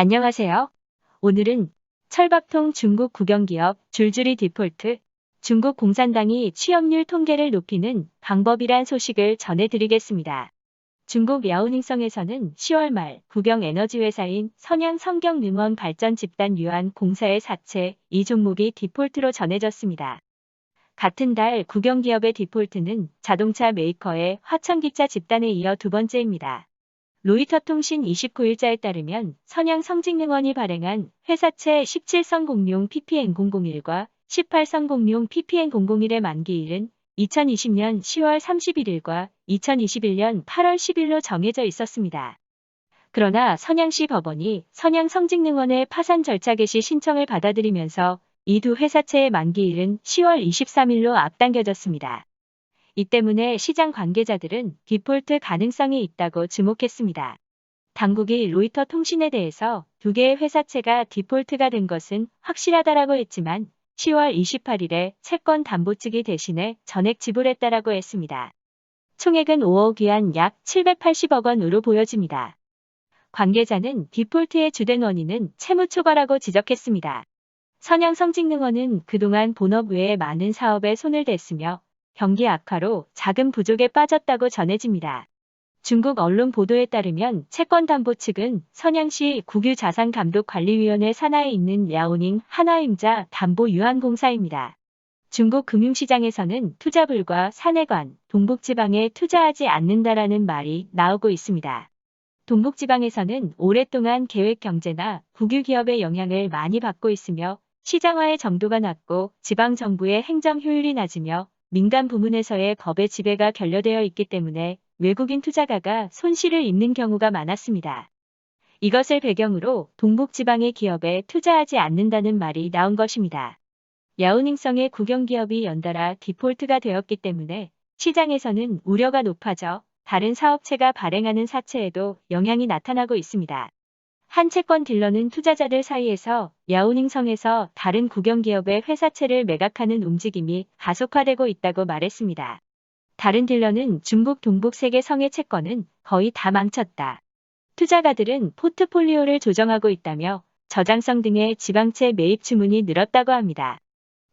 안녕하세요. 오늘은 철밥통 중국 국영기업 줄줄이 디폴트 중국 공산당이 취업률 통계를 높이는 방법이란 소식을 전해드리겠습니다. 중국 야오닝성에서는 10월 말 국영에너지 회사인 선양 성경능원 발전 집단 유한 공사의 사채 이 종목이 디폴트로 전해졌습니다. 같은 달 국영기업의 디폴트는 자동차 메이커의 화천기차 집단에 이어 두 번째입니다. 로이터 통신 29일자에 따르면 선양 성직능원이 발행한 회사채 17성 공룡 PPN001과 18성 공룡 PPN001의 만기일은 2020년 10월 31일과 2021년 8월 10일로 정해져 있었습니다. 그러나 선양시 법원이 선양 성직능원의 파산 절차 개시 신청을 받아들이면서 이 두 회사채의 만기일은 10월 23일로 앞당겨졌습니다. 이 때문에 시장 관계자들은 디폴트 가능성이 있다고 주목했습니다. 당국이 로이터 통신에 대해서 두 개의 회사채가 디폴트가 된 것은 확실하다라고 했지만 10월 28일에 채권 담보 측이 대신에 전액 지불했다라고 했습니다. 총액은 5억 위안 약 780억 원으로 보여집니다. 관계자는 디폴트의 주된 원인은 채무 초과라고 지적했습니다. 선양 성직능원은 그동안 본업 외에 많은 사업에 손을 댔으며 경기 악화로 자금 부족에 빠졌다고 전해집니다. 중국 언론 보도에 따르면 채권담보 측은 선양시 국유자산감독관리위원회 산하에 있는 야오닝 하나임자 담보 유한공사입니다. 중국 금융시장에서는 투자불과 사내관, 동북지방에 투자하지 않는다라는 말이 나오고 있습니다. 동북지방에서는 오랫동안 계획경제나 국유기업의 영향을 많이 받고 있으며 시장화의 정도가 낮고 지방정부의 행정 효율이 낮으며 민간 부문에서의 법의 지배가 결여되어 있기 때문에 외국인 투자가가 손실을 입는 경우가 많았습니다. 이것을 배경으로 동북지방의 기업에 투자하지 않는다는 말이 나온 것입니다. 야오닝성의 국영기업이 연달아 디폴트가 되었기 때문에 시장에서는 우려가 높아져 다른 사업체가 발행하는 사채에도 영향이 나타나고 있습니다. 한 채권 딜러는 투자자들 사이에서 야오닝성에서 다른 국영기업의 회사채를 매각하는 움직임이 가속화되고 있다고 말했습니다. 다른 딜러는 중국 동북 세계 성의 채권은 거의 다 망쳤다. 투자가들은 포트폴리오를 조정하고 있다며 저장성 등의 지방채 매입 주문이 늘었다고 합니다.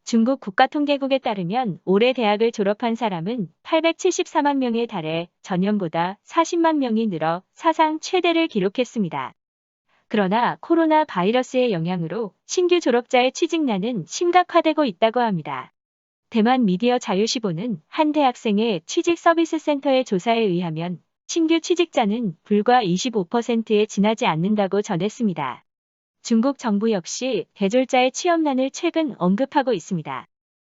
중국 국가통계국에 따르면 올해 대학을 졸업한 사람은 874만 명에 달해 전년보다 40만 명이 늘어 사상 최대를 기록했습니다. 그러나 코로나 바이러스의 영향으로 신규 졸업자의 취직난은 심각화되고 있다고 합니다. 대만 미디어 자유시보는 한 대학생의 취직 서비스 센터의 조사에 의하면 신규 취직자는 불과 25%에 지나지 않는다고 전했습니다. 중국 정부 역시 대졸자의 취업난을 최근 언급하고 있습니다.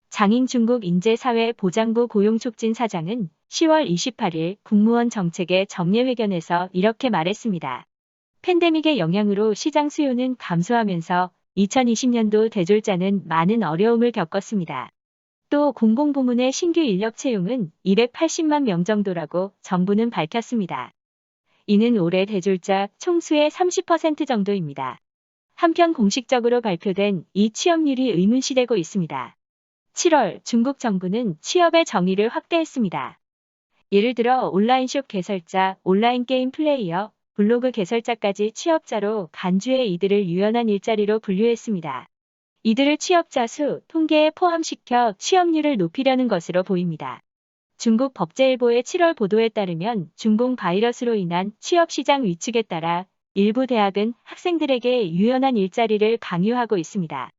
장인 중국 인재사회보장부 고용촉진 사장은 10월 28일 국무원 정책의 정례회견에서 이렇게 말했습니다. 팬데믹의 영향으로 시장 수요는 감소하면서 2020년도 대졸자는 많은 어려움을 겪었습니다. 또 공공부문의 신규 인력 채용은 280만 명 정도라고 정부는 밝혔습니다. 이는 올해 대졸자 총수의 30% 정도입니다. 한편 공식적으로 발표된 이 취업률이 의문시되고 있습니다. 7월 중국 정부는 취업의 정의를 확대했습니다. 예를 들어 온라인숍 개설자, 온라인 게임 플레이어, 블로그 개설자까지 취업자로 간주해 이들을 유연한 일자리로 분류했습니다. 이들을 취업자 수 통계에 포함시켜 취업률을 높이려는 것으로 보입니다. 중국 법제일보의 7월 보도에 따르면 중공 바이러스로 인한 취업시장 위축에 따라 일부 대학은 학생들에게 유연한 일자리를 강요하고 있습니다.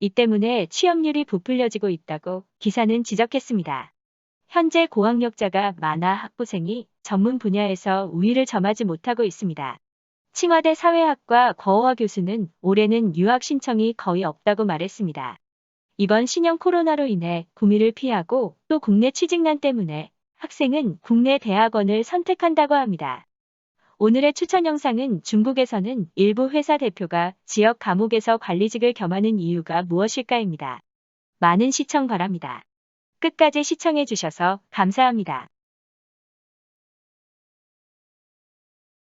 이 때문에 취업률이 부풀려지고 있다고 기사는 지적했습니다. 현재 고학력자가 많아 학부생이 전문 분야에서 우위를 점하지 못하고 있습니다. 칭화대 사회학과 거호화 교수는 올해는 유학 신청이 거의 없다고 말했습니다. 이번 신형 코로나로 인해 구미를 피하고 또 국내 취직난 때문에 학생은 국내 대학원을 선택한다고 합니다. 오늘의 추천 영상은 중국에서는 일부 회사 대표가 지역 감옥에서 관리직을 겸하는 이유가 무엇일까입니다. 많은 시청 바랍니다. 끝까지 시청해 주셔서 감사합니다.